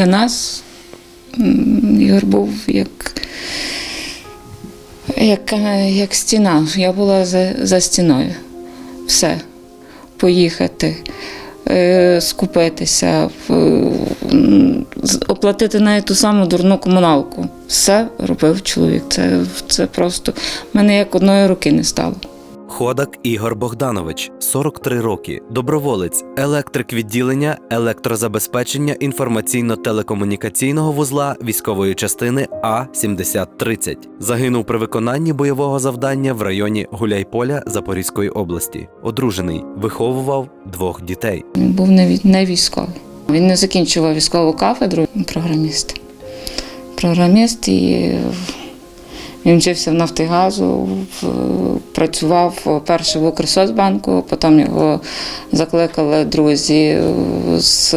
Для нас Ігор був як, як, е, як стіна. Я була за, за стіною. Все. Поїхати, е, скупитися, оплатити навіть ту саму дурну комуналку. Все робив чоловік. Це, це просто в мене як одної руки не стало. Ходак Ігор Богданович, 43 роки, доброволець, електрик відділення електрозабезпечення інформаційно-телекомунікаційного вузла військової частини А 7030 Загинув при виконанні бойового завдання в районі Гуляйполя Запорізької області. Одружений, виховував двох дітей. Він був не, вій- не військовий. Він не закінчував військову кафедру, програміст. Програміст і він вчився в Нафтигазу, працював перше в Укрсоцбанку, потім його закликали друзі з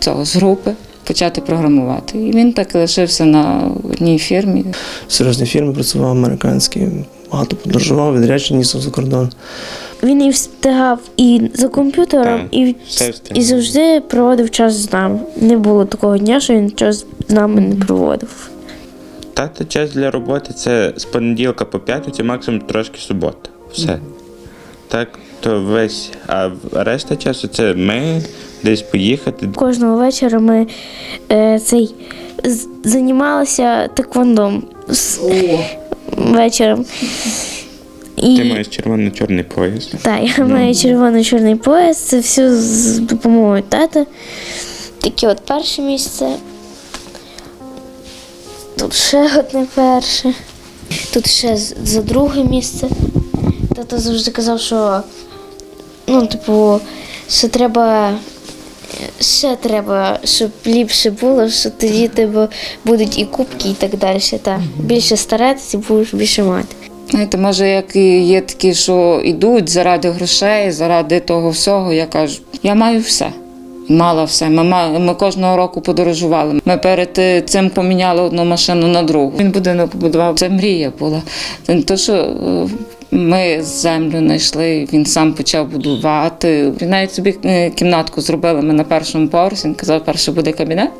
цього з групи почати програмувати. І він так і лишився на одній фірмі. В серйозній фірмі працював американський, багато подорожував, відрядження їздив за кордон. Він і встигав і за комп'ютером, Так, і, і завжди проводив час з нами. Не було такого дня, що він час з нами не проводив. Тата час для роботи це з понеділка по п'ятницю, максимум трошки субота. Все. Так, то весь, а решта часу це ми десь поїхати. Кожного вечора ми е, цей з- займалися теквондом з, вечором. І, Ти маєш червоно-чорний пояс. Так, я маю червоно-чорний пояс, це все з допомогою тата. Таке от перше місце. Тут ще одне перше. Тут ще за друге місце. Тато завжди казав, що ну, типу, що треба. Ще треба, щоб ліпше було, що тоді тебе будуть і кубки, і так далі. Та. Більше старатися, будеш більше мати. Знаєте, може, як і є такі, що йдуть заради грошей, заради того всього, я кажу, я маю все. Мала все. Ми, ми кожного року подорожували. Ми перед е, цим поміняли одну машину на другу. Він будинок побудував. Це мрія була. То, що е, ми землю знайшли, він сам почав будувати. Він навіть собі е, кімнатку зробили. Ми на першому поверсі. Він казав, перше буде кабінет,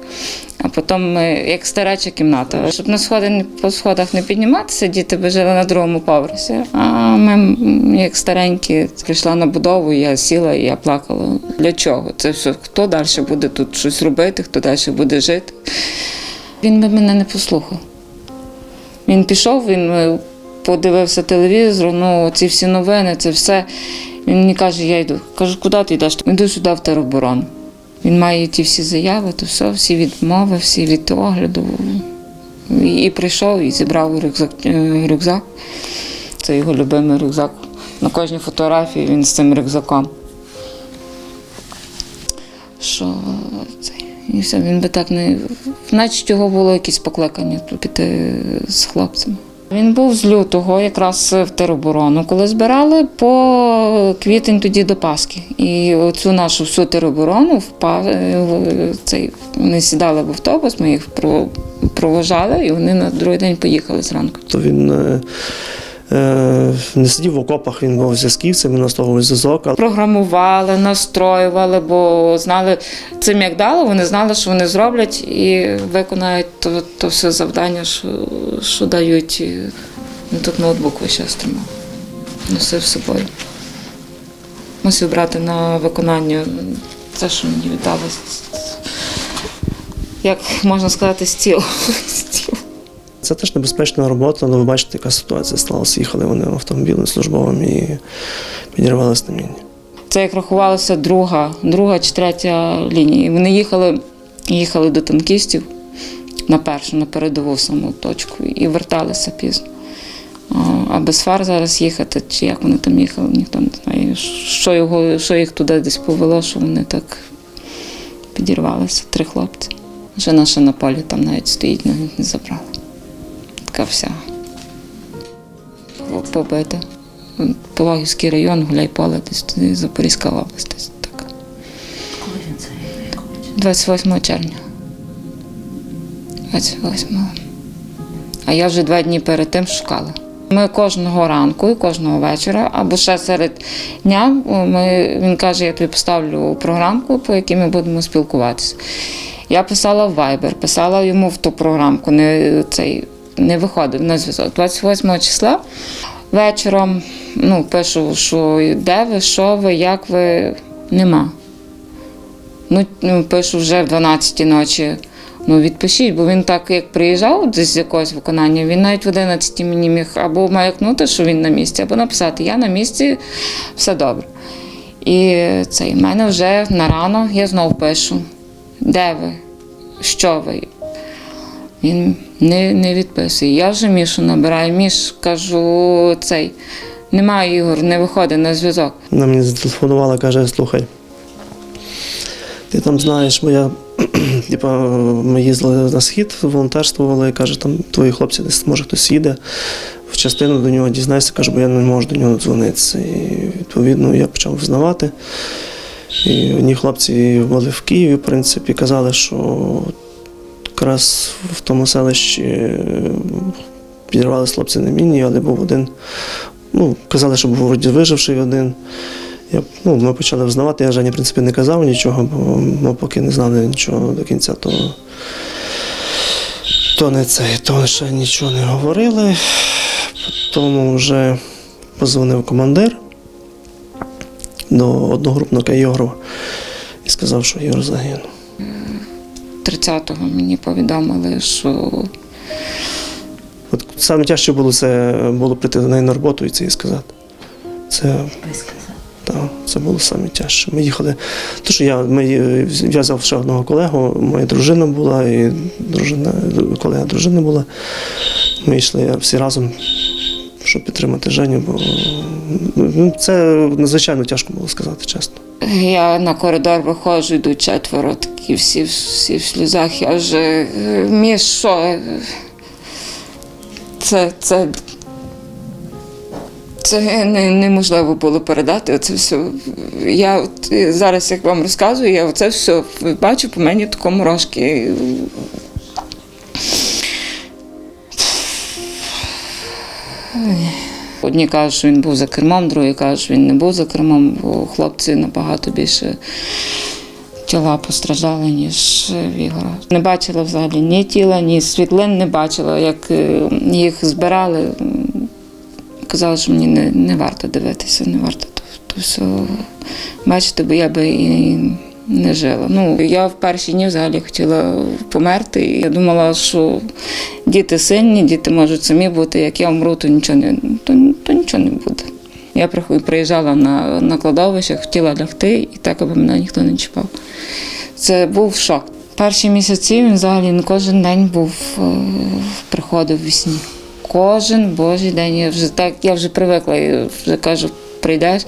а потім ми, як стареча кімната. Щоб на сходи по сходах не підніматися, діти би жили на другому поверсі. А ми, як старенькі, прийшла на будову, я сіла і я плакала. Для чого? Це все, хто далі буде тут щось робити, хто далі буде жити. Він би мене не послухав. Він пішов, він е, подивився телевізор, ну ці всі новини, це все. Він мені каже, я йду. Кажу, куди ти йдеш? Йду сюди в тероборону. Він має ті всі заяви, то все, всі відмови, всі від огляду. І, прийшов і зібрав рюкзак, е, рюкзак. Це його любимий рюкзак. На кожній фотографії він з цим рюкзаком. Що це? І все, він би так не. Значить, його було якесь покликання піти з хлопцями. Він був з лютого, якраз в тероборону, коли збирали по квітень тоді до Пасхи. І оцю нашу всю тероборону впав е, цей. Вони сідали в автобус, ми їх провожали, і вони на другий день поїхали зранку. То він е, не сидів в окопах, він був зв'язківцем, він зв'язок, Програмували, настроювали, бо знали цим як дало, вони знали, що вони зроблять і виконають то, то все завдання, що, що дають. Ну, тут ноутбук весь тримав. Носив з собою. Мусив брати на виконання те, що мені віддали. Як можна сказати, стіл. стіл. це теж небезпечна робота, але ви бачите, яка ситуація сталася. Їхали вони автомобілем службовим і підірвали стаміння. Це як рахувалася друга, друга чи третя лінія. Вони їхали, їхали до танкістів на першу, на передову саму точку і верталися пізно. А, без фар зараз їхати, чи як вони там їхали, ніхто не знає. Що, його, що їх туди десь повело, що вони так підірвалися, три хлопці. Жена ще на полі там навіть стоїть, навіть не забрали. Така вся по- побита. Пологівський район, Гуляйполе, десь Запорізька область. Десь. Коли він це? 28 червня. 28. А я вже два дні перед тим шукала. Ми кожного ранку і кожного вечора, або ще серед дня, ми, він каже, я тобі поставлю програмку, по якій ми будемо спілкуватися. Я писала в Viber, писала йому в ту програмку, не, цей, не виходив на зв'язок. 28 числа вечором ну, пишу, що де ви, що ви, як ви, нема. Ну, ну, пишу вже в 12 ночі. Ну, відпишіть, бо він так, як приїжджав десь з якогось виконання, він навіть в 11 мені міг або маякнути, що він на місці, або написати Я на місці, все добре. І цей, в мене вже на рано я знову пишу, де ви, що ви. Він не, не відписує. Я вже Мішу набираю. Міш, кажу, цей, немає Ігор, не виходить на зв'язок. Вона мені зателефонувала, каже, слухай. Ти там знаєш, бо я типа, ми їздили на схід, волонтерствували, каже, там твої хлопці десь може хтось їде в частину до нього дізнайся, каже, бо я не можу до нього дзвонитися. І відповідно я почав взнавати. І одні хлопці були в Києві, в принципі, казали, що якраз в тому селищі е, підірвалися хлопці на міні, але був один. Ну, казали, що був виживший один. Я, ну, ми почали взнавати, я Жені, в принципі, не казав нічого, бо ми поки не знали нічого до кінця, то, то не це, то ще нічого не говорили. Тому вже позвонив командир до одногрупника Єгорова і сказав, що Єгор загинув. 30-го мені повідомили, що От саме тяжче було це було прийти до неї на роботу і це їй сказати. Це, так, це було саме тяжче. Ми їхали. То, що я, ми, я взяв ще одного колегу, моя дружина була, і дружина, колега дружини була. Ми йшли всі разом, щоб підтримати Женю, бо ну, це надзвичайно тяжко було сказати, чесно. Я на коридор виходжу, йду четверо, такі всі, всі в сльозах. Я вже е, між що? Це, це, це не, неможливо було передати. Оце все. Я от, зараз, як вам розказую, я це все бачу по мені тако мурашки. Одні кажуть, що він був за кермом, другі кажуть, що він не був за кермом, бо хлопці набагато більше тіла постраждали, ніж в Ігора. Не бачила взагалі ні тіла, ні світлин не бачила. Як е, їх збирали, казали, що мені не, не варто дивитися, не варто то, то все бачити, бо я би і не жила. Ну, я в перші дні взагалі хотіла померти. Я думала, що діти сильні, діти можуть самі бути. Як я вмру, то нічого не, то, то нічого не буде. Я приїжджала на, на кладовище, хотіла лягти, і так, аби мене ніхто не чіпав. Це був шок. Перші місяці він взагалі кожен день був е, приходив в сні. Кожен божий день. Я вже так, я вже привикла, я вже кажу, прийдеш.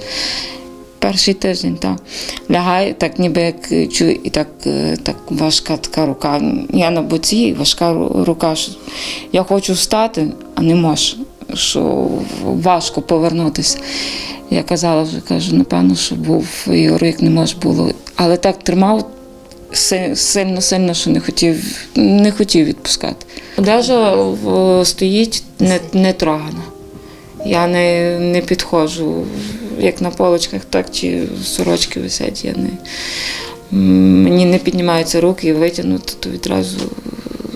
Перший тиждень, так. Лягаю, так ніби як е, чую, і так, е, так важка така рука. Я на боці, важка рука. Я хочу встати, а не можу. Що важко повернутися. Я казала вже, кажу, напевно, що був Ігор, як не може було. Але так тримав сильно, сильно, що не хотів, не хотів відпускати. Одежа стоїть не, не трогана. Я не, не підходжу, як на полочках, так чи сорочки висять. Я не, мені не піднімаються руки і витягнути, то відразу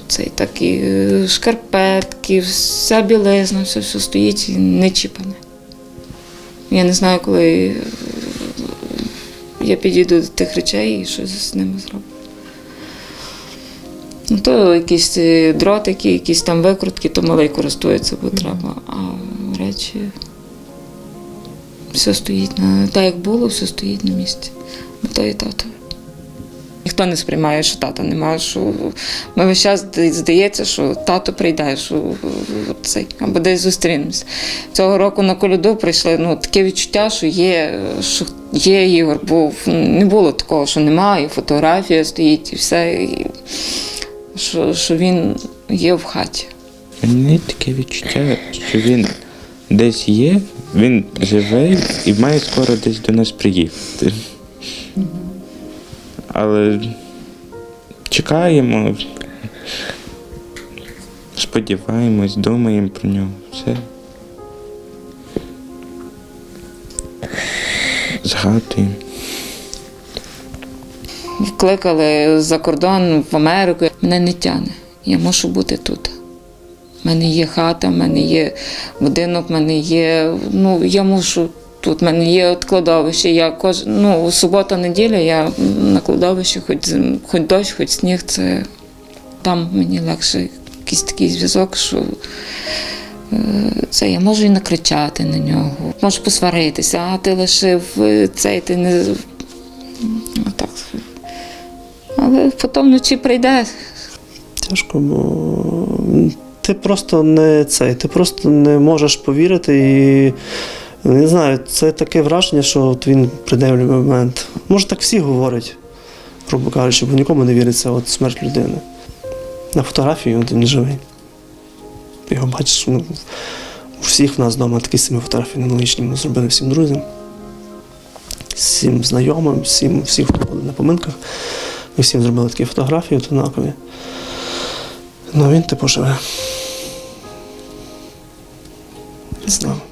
цей такі е, шкарпетки, вся білизна, все, все стоїть і не чіпане. Я не знаю, коли е, я підійду до тих речей і щось з ними зроблю. Ну, то якісь е, дротики, якісь там викрутки, то малий користується, бо треба. А речі все стоїть на так, як було, все стоїть на місці. Мета і тато. Ніхто не сприймає, що тата немає. Що ми весь час здається, що тато прийде, що цей, або десь зустрінемося. Цього року на коляду прийшли ну, таке відчуття, що є, що є Ігор, бо не було такого, що немає, фотографія стоїть і все. І, що, що він є в хаті. Мені таке відчуття, що він десь є, він живий і має скоро десь до нас приїхати. Але чекаємо, сподіваємось, думаємо про нього. Все. Згадуємо. кликали за кордон в Америку. Мене не тягне. Я мушу бути тут. У мене є хата, в мене є будинок, в мене є. Ну, я мушу тут. У мене є от кладовище. Я кож... ну, субота, неділя, я на кладовищі, хоч, хоч дощ, хоч сніг, це там мені легше якийсь такий зв'язок, що е, це я можу і накричати на нього, можу посваритися, а ти лишив е, цей, ти не. Отак. Але потім вночі прийде, Тяжко, бо ти просто не цей, ти просто не можеш повірити і. Не знаю, це таке враження, що от він в момент. Може, так всі говорять, грубо кажучи, бо нікому не віриться от смерть людини. На фотографії він не живий. Його бачиш, ну, у всіх в нас вдома такі самі фотографії аналогічні ми зробили всім друзям, всім знайомим, всім, всім, хто були на поминках. Ми всім зробили такі фотографії от однакові. Ну він типу живе. Не знаю.